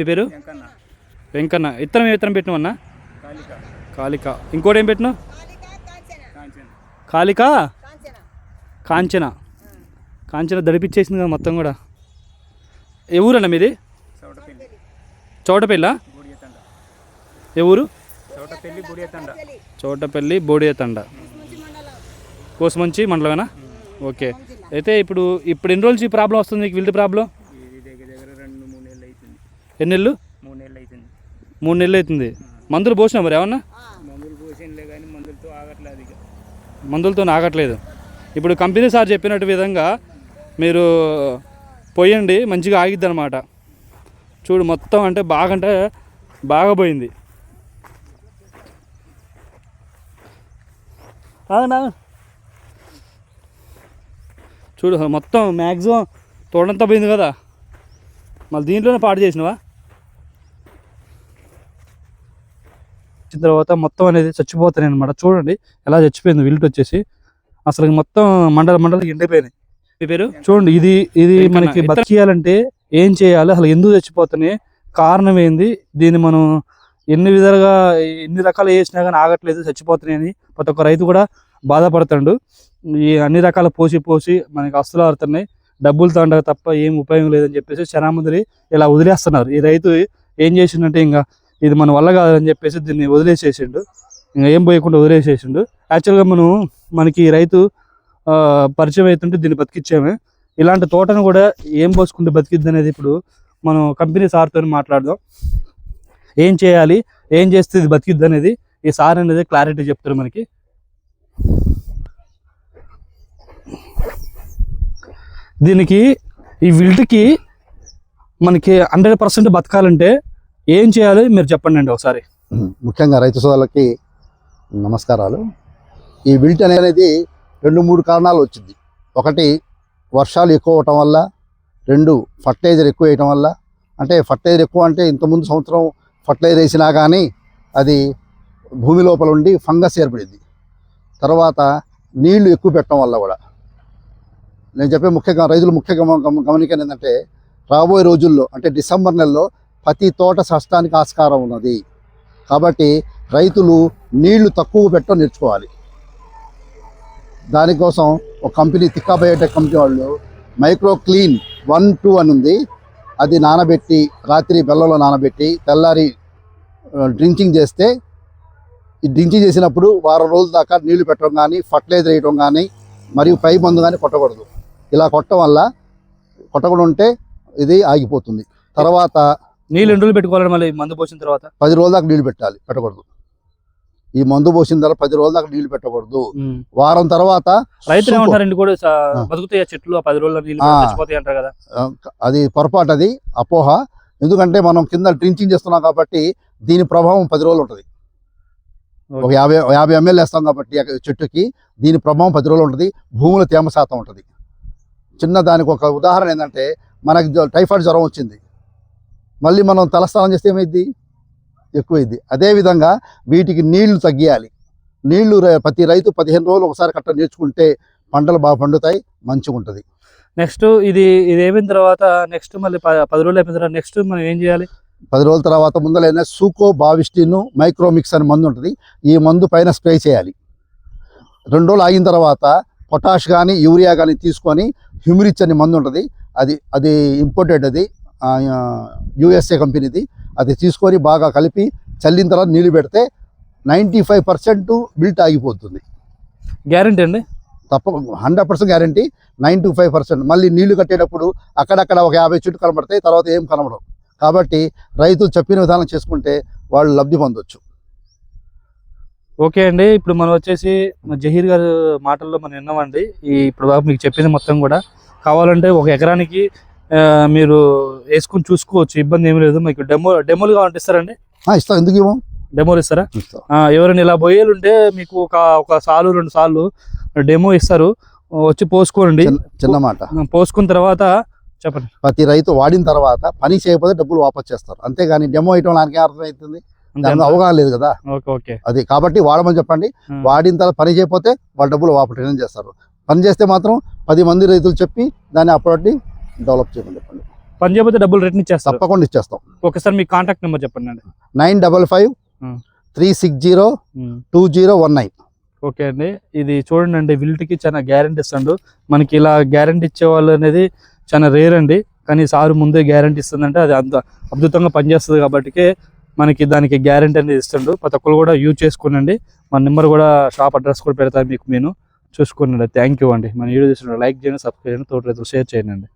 మీ పేరు? వెంకన్న. వెంకన్న. ఇత్తనం ఏ ఇత్తనం పెట్టినవన్నా కాళిక. కాళిక. ఇంకోటి ఏం పెట్టినావు? కాంచన్. కాళిక? కాంచన. కాంచన. దడిపిచ్చేసింది కదా మొత్తం కూడా. ఏ ఊరన్నా మీది? చౌటపల్లి. ఏ ఊరు? చౌటపల్లి బూడియతండ. కోసమంచి మండలమేనా? ఓకే. అయితే ఇప్పుడు ఇప్పుడు ఎన్ని రోజులు ఈ ప్రాబ్లం వస్తుంది నీకు? విల్ట్ ప్రాబ్లం ఇది దగ్గర దగ్గర రెండు మూడు నెలలు అవుతుంది ఎన్ని నెలలు మూడు నెలలు అవుతుంది మూడు నెలలు అవుతుంది మందులు పోసినా మరి ఏమన్నా? మందులు పోసినలే కానీ మందులతో ఆగట్లేదు ఇక. మందులతో ఆగట్లేదు. ఇప్పుడు కంపెనీ సార్ చెప్పినట్టు విధంగా మీరు పోయండి మంచిగా ఆగిద్ది అనమాట చూడు మొత్తం అంటే బాగా అంటే బాగా పోయింది. చూడు మొత్తం మ్యాక్సిమం తోడంతా పోయింది కదా. మళ్ళీ దీంట్లోనే పాడు చేసినవా? వచ్చిన తర్వాత మొత్తం అనేది చచ్చిపోతాయి అనమాట చూడండి ఎలా చచ్చిపోయింది విల్ట్ వచ్చేసి. అసలు మొత్తం మండల మండలం ఎండిపోయినాయి. మీ పేరు? చూడండి ఇది ఇది మనకి బతికేయాలంటే ఏం చేయాలి? అసలు ఎందుకు చచ్చిపోతున్నాయి? కారణం ఏంది? దీన్ని మనం ఎన్ని విధాలుగా ఎన్ని రకాలు వేసినా కానీ ఆగట్లేదు చచ్చిపోతున్నాయని ప్రతి ఒక్క రైతు కూడా బాధపడుతాడు. ఈ అన్ని రకాల పోసి పోసి మనకి అస్తులు ఆడుతున్నాయి డబ్బులు తండక తప్ప ఏం ఉపయోగం లేదని చెప్పేసి చాలా మంది ఇలా వదిలేస్తున్నారు. ఈ రైతు ఏం చేసిండంటే ఇంకా ఇది మన వల్ల కాదని చెప్పేసి దీన్ని వదిలేసేసిండు. ఇంకా ఏం పోయకుండా వదిలేసేసిండు. యాక్చువల్గా మనం మనకి రైతు పరిచయం అవుతుంటే దీన్ని బతికిచ్చామే. ఇలాంటి తోటను కూడా ఏం పోసుకుంటే బతికిద్ది అనేది ఇప్పుడు మనం కంపెనీ సార్తో మాట్లాడదాం. ఏం చేయాలి ఏం చేస్తే ఇది బతికిద్ది అనేది ఈ సార్ అనేది క్లారిటీ చెప్తారు మనకి. దీనికి ఈ విల్ట్కి మనకి హండ్రెడ్ పర్సెంట్ బతకాలంటే ఏం చేయాలి మీరు చెప్పండి అండి ఒకసారి. ముఖ్యంగా రైతు సోదరులకి నమస్కారాలు. ఈ విల్ట్ అనేది రెండు మూడు కారణాలు వచ్చింది. ఒకటి వర్షాలు ఎక్కువ అవటం వల్ల రెండు ఫర్టిలైజర్ ఎక్కువ వేయటం వల్ల. అంటే ఫర్టిలైజర్ ఎక్కువ అంటే ఇంతకుముందు సంవత్సరం ఫర్టిలైజర్ వేసినా కానీ అది భూమి లోపల ఉండి ఫంగస్ ఏర్పడింది. తర్వాత నీళ్ళు ఎక్కువ పెట్టడం వల్ల కూడా. నేను చెప్పే ముఖ్యంగా రైతులు ముఖ్య గమ- గమ- ఏంటంటే రాబోయే రోజుల్లో అంటే డిసెంబర్ నెలలో ప్రతి తోట సష్టానికి ఆస్కారం ఉన్నది. కాబట్టి రైతులు నీళ్ళు తక్కువ పెట్టడం నేర్చుకోవాలి. దానికోసం ఒక కంపెనీ తిక్కా బయోటెక్ కంపెనీ వాళ్ళు మైక్రో క్లీన్ వన్ టూ అని ఉంది. అది నానబెట్టి రాత్రి బెల్లంలో నానబెట్టి తెల్లారి డ్రింకింగ్ చేస్తే ఈ డ్రింకింగ్ చేసినప్పుడు వారం రోజుల దాకా నీళ్ళు పెట్టడం కానీ ఫర్టిలైజర్ వేయడం కానీ మరియు పై మందు కానీ కొట్టకూడదు. ఇలా కొట్టడం వల్ల కొట్టకుండా ఉంటే ఇది ఆగిపోతుంది. తర్వాత నీళ్ళు ఎండులు పెట్టుకోవాలని మళ్ళీ మందు పోసిన తర్వాత? పది రోజుల దాకా నీళ్ళు పెట్టాలి పెట్టకూడదు. ఈ మందు పోసిన తర్వాత పది రోజుల దాకా నీళ్ళు పెట్టకూడదు. వారం తర్వాత రైతులు. ఏమంటారండి కూడా. బతుకుతాయి చెట్లు పది రోజుల నీళ్ళు. చచ్చిపోతాయి అంటారు కదా? అది పొరపాటు అది అపోహ. ఎందుకంటే మనం కింద డ్రింకింగ్ చేస్తున్నాం కాబట్టి దీని ప్రభావం పది రోజులు ఉంటుంది. ఒక యాభై యాభై ఎంఎల్ వేస్తాం కాబట్టి చెట్టుకి దీని ప్రభావం పది రోజులు ఉంటుంది భూమిలో తేమ శాతం ఉంటుంది. చిన్న దానికి ఒక ఉదాహరణ ఏంటంటే మనకి టైఫాయిడ్ జ్వరం వచ్చింది. మళ్ళీ మనం తలస్నానం చేస్తే ఏమైంది ఎక్కువైంది అదేవిధంగా వీటికి నీళ్ళు తగ్గియాలి. నీళ్ళు ప్రతి రైతు పదిహేను రోజులు ఒకసారి కట్ట నేర్చుకుంటే పంటలు బాగా పండుతాయి మంచిగా ఉంటుంది. నెక్స్ట్ ఇది ఇది అయిపోయిన తర్వాత నెక్స్ట్ మళ్ళీ పది రోజులు అయిపోయిన తర్వాత నెక్స్ట్ మనం ఏం చేయాలి? పది రోజుల తర్వాత ముందలైనా సూకో బావిస్టిన్ మైక్రోమిక్స్ అనే మందు ఉంటుంది. ఈ మందు పైన స్ప్రే చేయాలి. రెండు రోజులు ఆగిన తర్వాత పొటాష్ కానీ యూరియా కానీ తీసుకొని హ్యూమిరిచ్ అనే మందు ఉంటుంది. అది అది ఇంపోర్టెడ్ అది. యుఎస్ఏ కంపెనీది. అది తీసుకొని బాగా కలిపి చల్లిన తర్వాత నీళ్ళు పెడితే నైంటీ ఫైవ్ పర్సెంట్ బిల్ట్ ఆగిపోతుంది. గ్యారంటీ అండి? తప్ప hundred percent guarantee ninety five percent. మళ్ళీ నీళ్ళు కట్టేటప్పుడు అక్కడక్కడ ఒక యాభై చెట్లు కనబడతాయి తర్వాత ఏం కనబడవు. కాబట్టి రైతులు చెప్పిన విధానం చేసుకుంటే వాళ్ళు లబ్ధి పొందొచ్చు. ఓకే అండి. ఇప్పుడు మనం వచ్చేసి జహీర్ గారు మాటల్లో మనం విన్నామండి. ఈ ఇప్పుడు మీకు చెప్పింది మొత్తం కూడా. కావాలంటే ఒక ఎకరానికి మీరు వేసుకుని చూసుకోవచ్చు ఇబ్బంది ఏమీ లేదు. మీకు డెమో డెమోలు కావాలంటే ఇస్తారండి? ఇస్తాం. ఎందుకు ఇవ్వం? డెమోలు ఇస్తారా? ఎవరైనా ఇలా బొయ్యలు ఉంటే మీకు ఒక ఒక సాలు రెండు సార్లు డెమో ఇస్తారు. వచ్చి పోసుకోండి. చిన్న- మాట. పోసుకున్న తర్వాత చెప్పండి. ప్రతి రైతు వాడిన తర్వాత పని చేయకపోతే డబ్బులు వాపస్ చేస్తారు. అంతేగాని డెమో ఇవ్వడం దానికి అర్థమవుతుంది దాని అవగాహన లేదు కదా. అది కాబట్టి వాడమని చెప్పండి. వాడిన తర్వాత పని చేయకపోతే వాళ్ళ డబ్బులు వాపస్ చేస్తారు. పని చేస్తే మాత్రం పది మంది రైతులు చెప్పి దాన్ని అప్పటి డెవలప్ చేయమని చెప్పండి. పని చేయకపోతే డబ్బులు రిటర్న్ ఇచ్చేస్తారు. తప్పకుండా ఇచ్చేస్తాం. ఒకసారి మీ కాంటాక్ట్ నెంబర్ చెప్పండి అండి. Nine double five. Three six zero two zero one nine. Okay అండి. ఇది చూడండి అండి విల్ట్కి చాలా గ్యారంటీ ఇస్తాడు. మనకి ఇలా గ్యారంటీ ఇచ్చే వాళ్ళు అనేది చాలా రేర్ అండి. కానీ సారు ముందే గ్యారంటీ ఇస్తుందంటే అది అంత అద్భుతంగా పనిచేస్తుంది కాబట్టి మనకి దానికి గ్యారంటీ అనేది ఇస్తుండు. ప్రతి ఒక్కరు కూడా యూజ్ చేసుకోనండి. మన నెంబర్ కూడా షాప్ అడ్రస్ కూడా పెడతాను మీకు నేను. చూసుకోండి థ్యాంక్ యూ అండి. మన వీడియో చూసిన లైక్ చేయండి సబ్స్క్రైబ్ చేయండి తోట షేర్ చేయండి